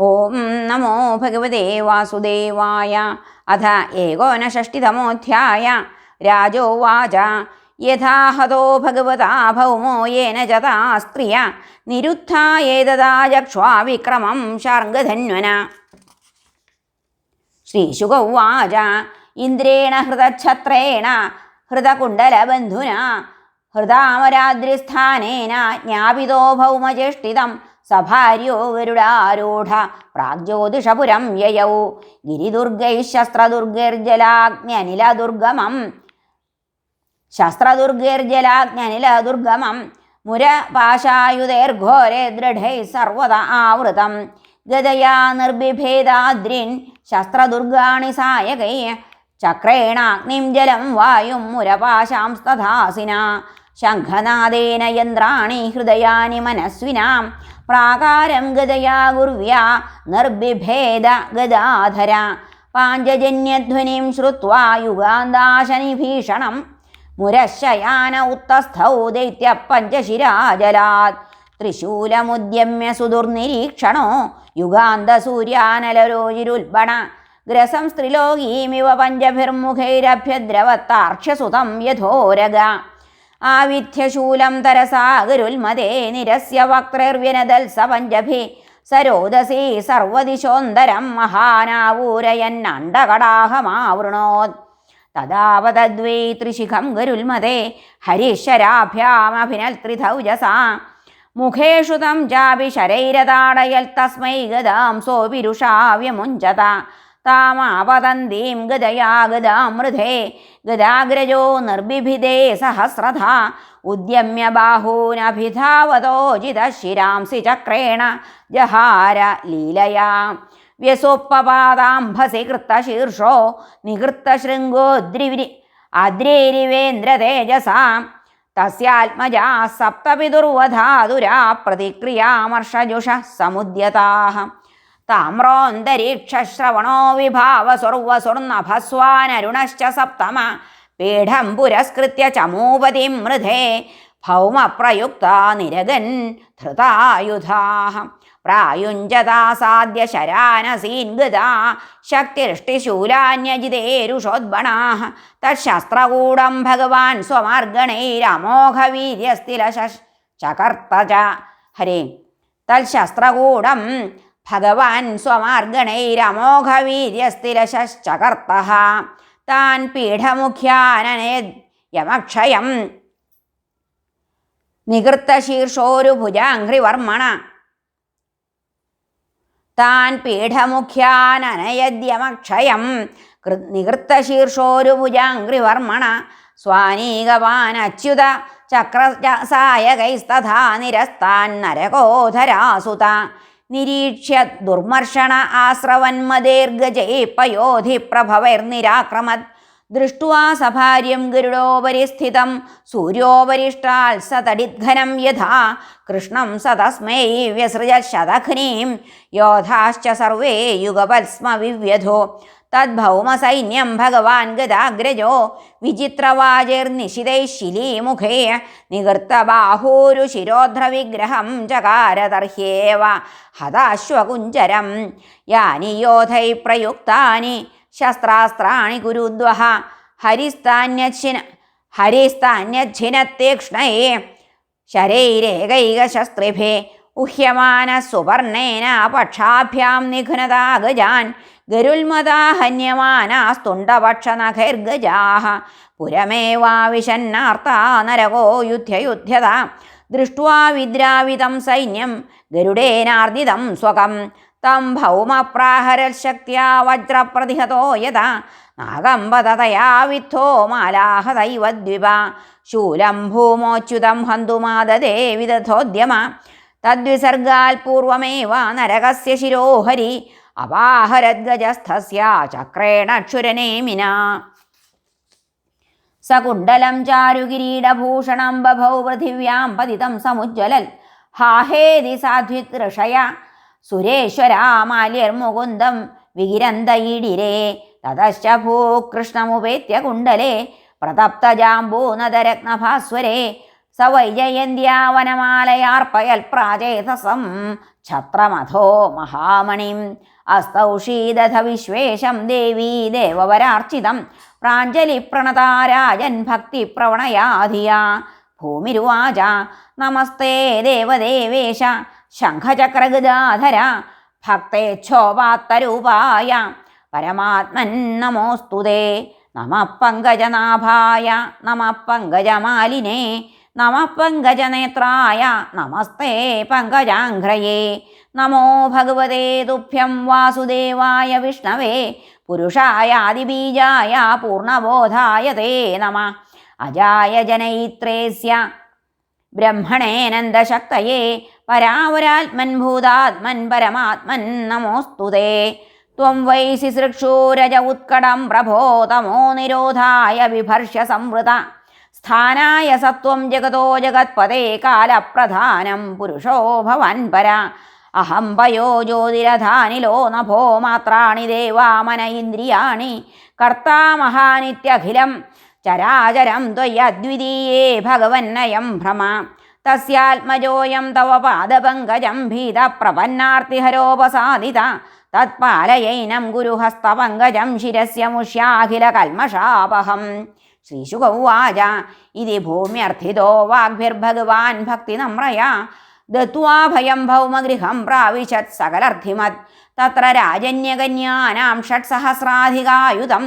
ഓം നമോ ഭഗവതേ വാസുദേവായ. അഥ ഏകോനഷഷ്ടിതമോധ്യായ. രാജോവാച. യഥാഹതോ ഭഗവതാ ഭൗമോ യേന ജതാ സ്ത്രിയ നിരുദ്ധായേതദാചക്ഷ്വാ വിക്രമം ശാർഗധന്വന. ശ്രീശുക ഉവാച ഇന്ദ്രേണ ഹൃതഛത്രേണ ഹൃതകുണ്ടലബന്ധുന ഹൃദാമരാദ്രിസ്ഥാനേന ജ്ഞാപിതോ ഭൗമചേഷ്ടിതം. സഭാര്യോ ഗരുഡാരൂഢ പ്രാഗ്ജ്യോതിഷപുരം യയൗ. ഗിരിദുർഗൈ ശസ്ത്രദുർഗൈർജലാഗ്ന്യനിലദുർഗമം. ശസ്ത്രദുർഗൈർജലാഗ്ന്യനിലദുർഗമം. മുരപാശായുധൈർഘോരെ ദൃഢൈ സർവത ആവൃതം. ഗതയാ നിർബിഭേദാദ്രിൻ ശസ്ത്രദുർഗാണി സായകൈ. ചക്രേണാഗ്നിം ജലം വായും മുരപാശാംസ്തഥാസിന ശംഖനാദേന യന്ത്രാണി ഹൃദയാനി മനസ്വിനാം. പ്രാകാരം ഗതയാ ഗുർവ്യാ നിർബിഭേദ ഗദാധര. പാഞ്ചജന്യധ്വനിം ശ്രുത്വാ യുഗാന്താശനിഭീഷണം. മുരശയാന ഉത്തസ്ഥൗ ദൈത്യ പഞ്ചശിരാജലാത്. ത്രിശൂലമുദ്യമ്യ സുദുർനിരീക്ഷണോ യുഗാന്തസൂര്യാനലരോജിരുൽബണ ഗ്രസം സ്ത്രിലോകീമിവ പഞ്ചഭിർമുഖൈരഭ്യദ്രവത്താർക്ഷ്യസുതം യഥോരഗ. ആവിധ്യശൂലം തരസാഗരുൽമതേ നിരസ്യ വക്രൈർവ്യനദൽ സപഞ്ചഭി സരോദസി സർവദിശോന്തരം മഹാനാവൂരയന്നണ്ടകടാഹമാവൃണോത് തദാവതദ്വൈ ത്രിശിഖം ഗരുൽമതേ ഹരിശരാഭ്യാമഭിനൽ ത്രിധൗജസാ മുഖേഷു തം ശരൈരതാടയൽ തസ്മൈ ഗതാം സോപിരുഷാവ്യമുഞ്ചത താമാപതന്തീം ഗജയാ ഗതാമൃധേ ഗജാഗ്രജോ നിർബിഭിദേ സഹസ്രഥ ഉദ്യമ്യ ബാഹൂനഭിധാവതോജിതശിരാംസി ചക്രേണ ജഹാര ലീലയാ. വ്യസോപ്പപാദാംഭസി കൃത്തശീർഷോ നികൃത്തശൃംഗോദ്രിവിരി അദ്രേരിവേന്ദ്രതേജസാ തസ്യാത്മജാ സപ്തപിതുർവധാതുരാ പ്രതിക്രിയാമർഷജുഷ സമുദ്യതാഃ താമ്രോന്തരീക്ഷശ്രവണോ വിഭാവ സുർവസുർണഭസ്വാനരുണശ്ച സപ്തമ പീഠം പുരസ്കൃത്യ ചമൂപതിം മൃധേ ഭൗമപ്രയുക്ത നിരഗൻ ധൃതായുധാഹം പ്രായുഞ്ജതാസാദ്യ ശരാനസീൻഗതാ ശക്തിർഷ്ടിശൂലാന്യജിതേരുഷോദ്ബണാः തശസ്ത്രകൂടം ഭഗവാൻ സ്വമാർഗണൈരമോഘവീര്യസ്തിലശകർത്ത ച ഹരേ തൽശസ്ത്രകൂടം ഭഗവാൻ സ്വമാർഗണൈരമോഘവീര്യസ്ഥിരശ്ചകർത്ത താൻ പീഠമുഖ്യാനനേ യമക്ഷയം. നികൃത്തശീർഷോരു ഭുജാഘ്രിവർമ്മണ താൻ പീഠമുഖ്യാനനയദ്യമക്ഷയം. നികൃത്തശീർഷോരു ഭുജാഘ്രിവർമ്മണ സ്വാനീകവാനച്യുത ചക്രസായകൈസ്തഥാ നിരസ്താൻ നരകോധരാസുത. നിരീക്ഷ്യ ദുർമർഷണ ആശ്രവന്മദേർഗജൈ പയോധി പ്രഭവൈർനിരാക്രമത് ദൃഷ്ടുവാ സഭാര്യം ഗരുഡോപരി സ്ഥിതം. സൂര്യോപരിഷ്ടാൽ സതടിദ്ഘനം യഥാ. കൃഷ്ണം സതസ്മൈ വ്യസൃജ ശതഘ്നീം. യോധാശ്ച സർവേ യുഗപത്സ്മ വിവ്യധോ തദ്ഭൗമസൈന്യം ഭഗവാൻ ഗതാഗ്രജോ വിചിത്രവാചൈർനിശിതൈ ശിലീമുഖേ നികൃത്തബാഹൂരു ശിരോധ്രവിഗ്രഹം ചകാരതർഹ്യേവ ഹതാശ്വകുഞ്ചരം യാനി യോധൈ പ്രയുക്താനി ശസ്ത്രാസ്ത്രാണി കുരുദ്വഹ ഹരിസ്ഥാന്യച്ഛിന ഹരിസ്ഥാന്യച്ഛിനത്തീക്ഷ്ണയേ ശരൈരേകൈകശസ്ത്രിഭേ ഉഹ്യമാന സുവർണേന പക്ഷാഭ്യാം നിഘ്നതാ ഗജാൻ ഗരുൽമതാ ഹന്യമാനാസ്തുണ്ടപക്ഷനഖൈർഗജാः പുരമേവാവിശന്നാർത്താ നരകോ യുദ്ധയുദ്ധ്യത ദൃഷ്ട്വാ വിദ്രാവിതം സൈന്യം ഗരുഡേനാർദിതം സ്വകം. തം ഭൗമപ്രാഹരശക്തിയാ വജ്രപ്രതിഹതോ യഥാ. നാഗംബതതയാ വിദ്ധോ മാലാഹതൈവദ്വിപ ശൂലം ഭൂമോച്യുതം ഹന്തുമാദദേ വിദധോദ്യമ. തദ്വിസർഗാൽ പൂർവമേവ നരകസ്യ ശിരോഹരി. അപാഹരദ്ഗജസ്ഥസ്യ ചക്രേണ ക്ഷുരനേമിന സകുണ്ടലം ചാരുകിരീടഭൂഷണം ബഭൗ പൃഥിവ്യാം പതിതം സമുജ്വലൽ ഹാഹേതി സാധ്വിത് ഋഷയ സുരേശ്വരാമാല്യർമുകുന്ദം വികിരന്തയിടിരേ. തതശ്ച ഭൂകൃഷ്ണമുപേത്യ കുണ്ടലേ. പ്രതപ്തജാംബൂനദരത്നഭാസ്വരേ സ വൈജയന്ത്യാവനമാലയാർപ്പയൽ പ്രാചേതസം ഛത്രമഥോ മഹാമണിം. അസ്തൗഷീദധ വിശ്വേശം ദേവീ ദേവവരാർച്ചിതം. പ്രാഞ്ജലി പ്രണതാരാജൻ ഭക്തി പ്രവണയാധിയ. ഭൂമിരുവാച നമസ്തേ ദേവദേവേശ. ശംഖചക്രഗദാധര ഭക്തേച്ഛോപാത്തരൂപായ പരമാത്മൻ നമോസ്തുതേ നമ പങ്കജനാഭായ. നമ പങ്കജമാലിനേ. നമ പങ്കജനേത്രായ. നമസ്തേ പങ്കജാഘ്രയേ. നമോ ഭഗവതേ തുഭ്യം വാസുദേവായ വിഷ്ണവേ പുരുഷായാദിബീജായ പൂർണബോധായ തേ നമ. അജായ ജനയിത്രേസ്യ ബ്രഹ്മണേനന്ദശക്തയേ പരാവരാത്മൻ ഭൂതാത്മൻ പരമാത്മൻ നമോസ്തുതേ ത്വം വൈ ശിസൃക്ഷൂരജ ഉത്കടം പ്രഭോ തമോ നിരോധായ വിഭർഷ്യ സംവൃത. സ്ഥാനായ സത്വം ജഗതോ ജഗത്പദേ കാലപ്രധാനം പുരുഷോ ഭവൻ പര. അഹം പയോ ജ്യോതിരധാനിലോ നഭോ മാത്രാണി ദേവാമന ഇന്ദ്രിയാണി. കർത്താമഹാനിത്യഖിലം ചരാചരം ത്വയദ്വിതീയേ ഭഗവന്നയം ഭ്രമ. തസ്യാത്മജോയം തവ പാദപങ്കജം ഭീതപ്രപന്നാർത്തിഹരോപസാദിത തത്പാലയൈനം ഗുരുഹസ്തപങ്കജം ശിരസ്യ മുഷ്യാഖില കൽമഷാപഹം. ശ്രീശുക ഉവാച. ഇതി ഭൂമ്യർത്ഥിതോ വാഗ്ഭിർഭഗവാൻ ഭക്തിനമ്രയാ. ദത്വാ ഭയം ഭൗമഗൃഹം പ്രാവിശത് സകലർത്ഥിമത് തത്ര രാജന്യകന്യാനാം ഷട്സഹസ്രാധികായുധം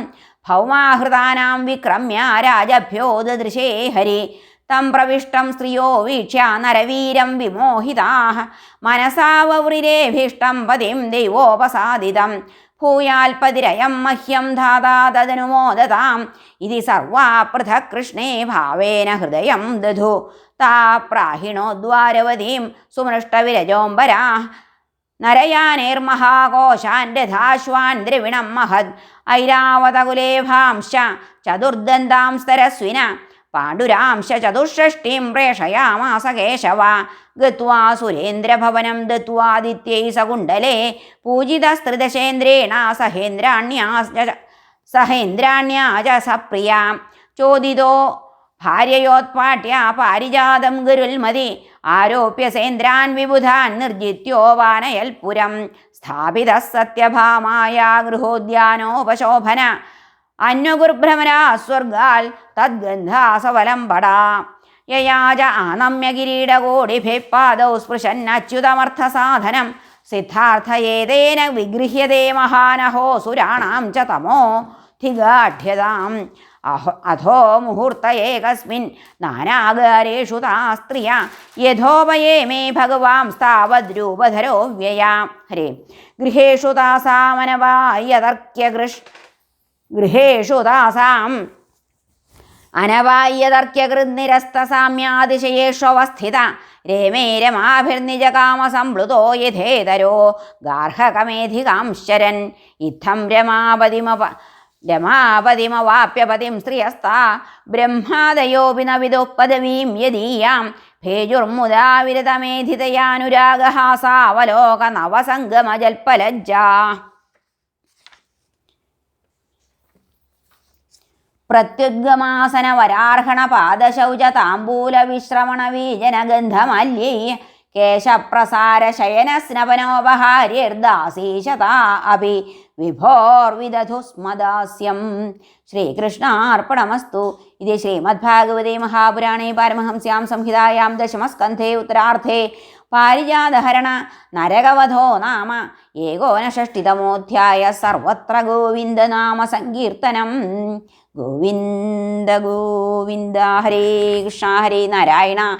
ഭൗമാഹൃതാനാം വിക്രമ്യ രാജഭ്യോ ദദൃശേ ഹരി. തം പ്രവിഷ്ടം സ്ത്രിയോ വീക്ഷ്യ നരവീരം വിമോഹിതാ മനസാവവൃരേഭീഷ്ടം പതിം ദൈവോപസാദിതം. ഭൂയാൽപതിരയം മഹ്യം ധാതാ തദനുമോദതാം ഇതി സർവാ പൃഥക് കൃഷ്ണേ ഭാവേന ഹൃദയം ദധു. താ പ്രാഹിണോദ്വാരവതീം സുമൃഷ്ടവിരജോംബരാ. നരയാനേർമഹാകോശാൻ രഥാശ്വാൻ ദ്രവിണം മഹദ്. ഐരാവതകുലേഭാംശ ചതുർദന്താം സ്തരസ്വിന പാണ്ഡുരാംശ ചതുഷ്ഷഷ്ടിം പ്രേഷയാമാസ കേശവ ഗത്വാ സുരേന്ദ്രഭവനം ദത്വാദിത്യൈ സകുണ്ടലേ പൂജിതസ്ത്രിദശേന്ദ്രേണ സഹേന്ദ്രാണ്യാ സഹേന്ദ്രാണ്യാ ച സപ്രിയ. ചോദിതോ ഭാര്യയോത്പാട്യ പാരിജാതം ഗുരുൽമതി ആരോപ്യ സേന്ദ്രാൻ വിബുധാൻ നിർജിത്യോ വാനയൽപുരം സ്ഥാപിത സത്യഭാമായ ഗൃഹോദ്യാനോപശോഭന. അന്വഗുർഭ്രമരാ സ്വർഗാൽ തദ്ഗന്ധാസവലം പടാ. യയാജ സാധനം സ്പൃശന്നച്യുതമർത്ഥസാധനം. സിദ്ധാർത്ഥയേതേന വിഗൃഹ്യതേ മഹാനഹോ സുരാണാം ച തമോ ധിഗാഠ്യതാം. അഹോ അധോ മുഹൂർത്ത ഏകസ്മിൻ നാനാകാരേഷു താ സ്ത്രീയ യഥോപയേ മേ ഭഗവാംസ്താവദ്രൂപധരോ വ്യയാം ഹരേ. ഗൃഹേഷു താസാമനവായതർക്യകൃഷ് ഗൃഹേഷു താസാം അനവായ്യതർക്യകൃന്നിരസ്തസാമ്യാതിശയേഷ്വസ്ഥിത രമേരമാഭിർനിജകാമസംപ്ലുതോ യഥേതരോ ഗാർഹകമേധികാംശരൻ. ഇത്തം രമാപതിമപ രമാപതിമവാപ്യപതിം ശ്രിയസ്ത ബ്രഹ്മാദയോപി ന വിദുഃ പദവീം യദീയാം ഭേജുർമുദാ വിരതമേധിതയാനുരാഗഹാസാവലോക നവസംഗമജൽപ്പലജ്ജാ പ്രത്യുദ്ഗമാസന വരാർഹണ പാദശൗച താംബൂല വിശ്രമണ വീജനഗന്ധമല്യൈ കേശപ്രസാര ശയന അഭി വിഭോർവിദധുസ്മദാസ്യം. ശ്രീകൃഷ്ണാർപ്പണമസ്തു. ഇത് ശ്രീമദ്ഭാഗവതേ മഹാപുരാണേ പാരമഹംസ്യാം സംഹിതായാം ദശമസ്കന്ധേ ഉത്തരാർത്ഥേ പാരിജാതഹരണ നരകവധോ നാമ ഏകോനഷഷ്ടിതമോധ്യായ സർവത്ര ഗോവിന്ദനാമ സങ്കീർത്തനം. ഗോവിന്ദ ഗോവിന്ദ ഹരേ കൃഷ്ണ ഹരേ നാരായണ.